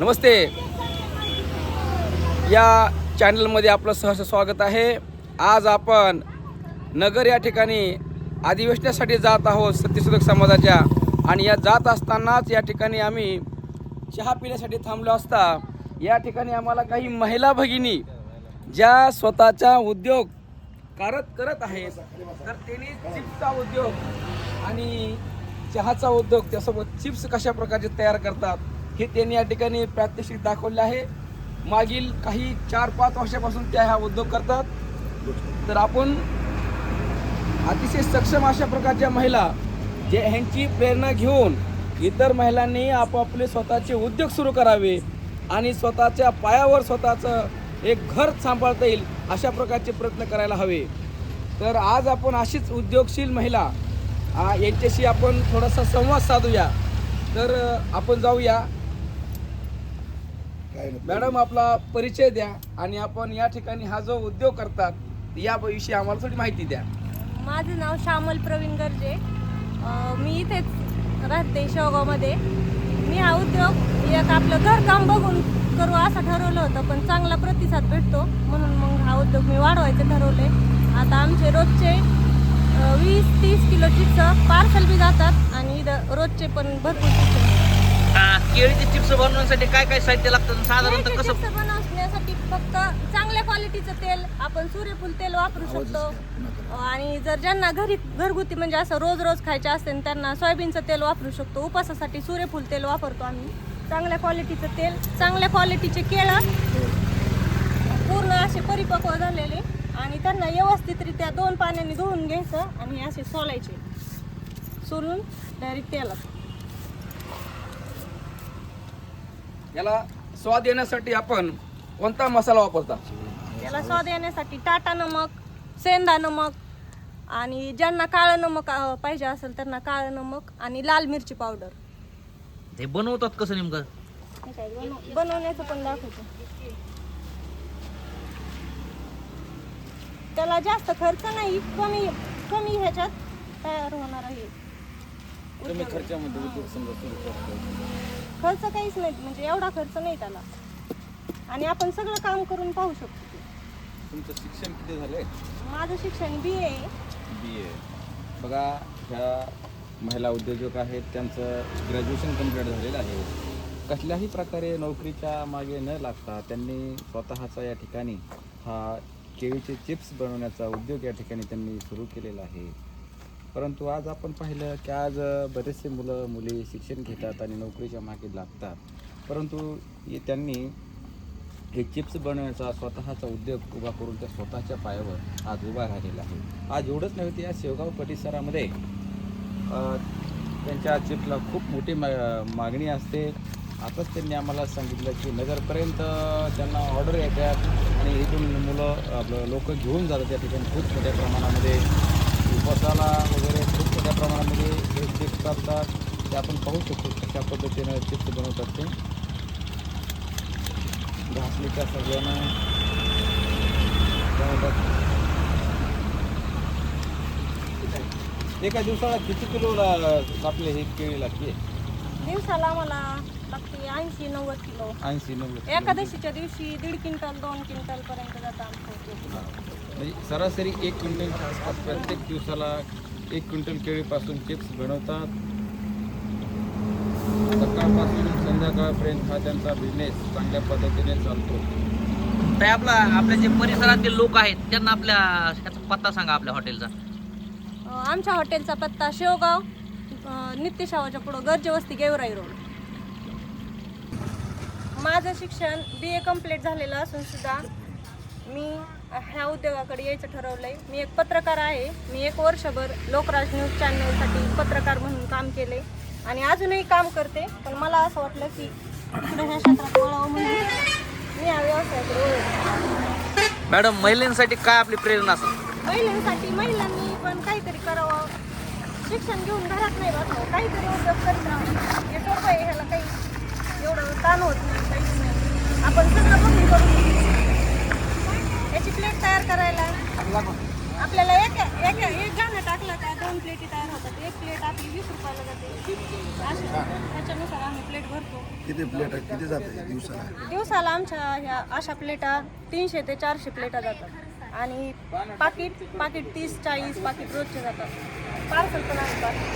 नमस्ते. या चॅनलमध्ये आपलं सहर्ष स्वागत आहे. आज आपण नगर या ठिकाणी अधिवेशनासाठी जात आहोत सत्यशोधक समाजाच्या आणि या जात असतानाच या ठिकाणी आम्ही चहा पिण्यासाठी थांबलो असता. या ठिकाणी आम्हाला काही महिला भगिनी ज्या स्वतःचा उद्योग करत करत आहेत तर त्यांनी चिप्सचा उद्योग आणि चहाचा उद्योग त्यासोबत चिप्स कशा प्रकारचे तयार करतात हे त्यांनी या ठिकाणी प्रात्यक्षिक दाखवले आहे. मागील काही चार पाच वर्षापासून त्या हा उद्योग करतात. तर आपण अतिशय सक्षम अशा प्रकारच्या महिला जे ह्यांची प्रेरणा घेऊन इतर महिलांनी आपापले स्वतःचे उद्योग सुरू करावे आणि स्वतःच्या पायावर स्वतःचं एक घर सांभाळता येईल अशा प्रकारचे प्रयत्न करायला हवे. तर आज आपण अशीच उद्योगशील महिला यांच्याशी आपण थोडासा संवाद साधूया. तर आपण जाऊया. मॅडम आपला परिचय द्या आणि आपण या ठिकाणी हा जो उद्योग करतात याविषयी आम्हाला थोडी माहिती द्या. माझं नाव श्यामल प्रवीण गर्जे. अं, मी इथेच राहते शेवगावमध्ये. मी हा उद्योग एक आपलं घरकाम बघून करू असं ठरवलं होतं पण चांगला प्रतिसाद भेटतो. म्हणून मग हा उद्योग मी वाढवायचं ठरवले आता आमचे रोजचे वीस तीस किलो चिप्स पार्सल बी जातात आणि इथं रोजचे पण भरपूर चिप्स केळीचे चिप्स बनवण्यासाठी काय काय साहित्य लागतं? साधारणतः कसं? चिप्स बनवण्यासाठी फक्त चांगल्या क्वालिटीचं तेल आपण सूर्यफूल तेल वापरू शकतो. आणि जर ज्यांना घरी घरगुती म्हणजे असं रोज रोज खायचे असेल त्यांना सोयाबीनचं तेल वापरू शकतो उपासासाठी सूर्यफूल तेल वापरतो आम्ही. चांगल्या क्वालिटीचं तेल चांगल्या क्वालिटीचे केळं पूर्ण असे परिपक्व झालेले. आणि त्यांना व्यवस्थितरित्या दोन पाण्याने धुवून घ्यायचं आणि असे सोलायचे. सोलून डायरेक्ट तेलात. याला स्वाद येण्यासाठी आपण कोणता मसाला वापरता? त्याला स्वाद येण्यासाठी टाटा नमक सेंदा नमक आणि ज्यांना काळं नमक अं, पाहिजे असेल त्यांना काळं नमक आणि लाल मिरची पावडर. ते बनवतात कसं नेमकं? हे बनवण्याचं पण दाखवतो. त्याला जास्त खर्च नाही कमी कमी ह्याच्यात तयार होणार आहे. कमी खर्चामध्ये उद्योग समजा सुरू करतो. खर्च काहीच नाही म्हणजे एवढा खर्च नाही त्याला. आणि आपण सगळं काम करून पाहू शकतो. तुमचं शिक्षण किती झालंय? माझं शिक्षण बी ए बी ए बघा ह्या महिला उद्योजक आहेत त्यांचं ग्रॅज्युएशन कंप्लीट झालेलं आहे. कसल्याही प्रकारे नोकरीच्या मागे न लागता त्यांनी स्वतःचा या ठिकाणी हा केळीचे चिप्स बनवण्याचा उद्योग या ठिकाणी त्यांनी सुरू केलेला आहे. परंतु आज आपण पाहिलं की आज बरेचसे मुलं मुली शिक्षण घेतात आणि नोकरीच्या मागे लागतात. परंतु त्यांनी हे चिप्स बनवण्याचा स्वतःचा उद्योग उभा करून त्या स्वतःच्या पायावर आज उभा राहिलेला आहे. आज एवढंच नव्हे तर या शेवगाव परिसरामध्ये त्यांच्या चिप्सला खूप मोठी मा मागणी असते. आताच त्यांनी आम्हाला सांगितलं की नगरपर्यंत त्यांना ऑर्डर येतात आणि इथून मुलं आपलं लोक घेऊन जातात त्या ठिकाणी खूप मोठ्या प्रमाणामध्ये. बसाला वगैरे खूप मोठ्या प्रमाणामध्ये हे चिप्स करतात. ते आपण पाहू शकतो कशा पद्धतीनं चिप्स बनवतात ते. घासली त्या सगळ्यांना बनवतात. एका दिवसाला किती किलो आपले हे केळी लागते दिवसाला आम्हाला लागते ऐंशी नव्वद किलो. ऐंशी नव्वद एकादशीच्या दिवशी दीड क्विंटल दोन क्विंटल पर्यंत जातं आमचं उद्योग. म्हणजे सरासरी एक क्विंटलच्या आसपास प्रत्येक दिवसाला एक क्विंटल केळीपासून चिप्स बनवतात. सकाळपासून संध्याकाळपर्यंत हा त्यांचा बिझनेस चांगल्या पद्धतीने चालतो. तर आपला आपल्या जे परिसरातील लोक आहेत त्यांना आपल्या ह्याचा पत्ता सांगा आपल्या हॉटेलचा. आमच्या हॉटेलचा पत्ता शेवगाव अं, नित्यशावाच्या पुढं गरजेवस्ती गेवराई रोड. माझं शिक्षण बी ए कंप्लीट झालेलं असून सुद्धा मी ह्या उद्योगाकडे यायचं ठरवलंय. मी एक पत्रकार आहे. मी एक वर्षभर लोकराज न्यूज चॅनलसाठी पत्रकार म्हणून काम केले आणि अजूनही काम करते. पण मला असं वाटलं की पुढे ह्या क्षेत्रात वळावं म्हणून मी या व्यवसायाकडे वळले. मॅडम महिलांसाठी काय आपली प्रेरणा असेल महिलांसाठी महिलांनी पण काहीतरी करावं. शिक्षण घेऊन घरात नाही बसावं काहीतरी उद्योग करीत राहावं. हे सोपं आहे. ह्याला काही एवढं ताण होत नाही काहीच नाही आपण सगळं बघून करू याची प्लेट तयार करायला. आपल्याला एक एक एक गाणं टाकलं का? दोन प्लेटी तयार होतात. एक प्लेट आपली वीस रुपयाला जाते. त्याच्यानुसार आम्ही प्लेट भरतो. किती प्लेट किती जाते दिवसाला? दिवसाला आमच्या ह्या अशा प्लेटा तीनशे ते चारशे प्लेटा जातात. आणि पाकिट पाकिट तीस चाळीस पाकिट रोजचे जातात. पार्सल पण आहे पाकिट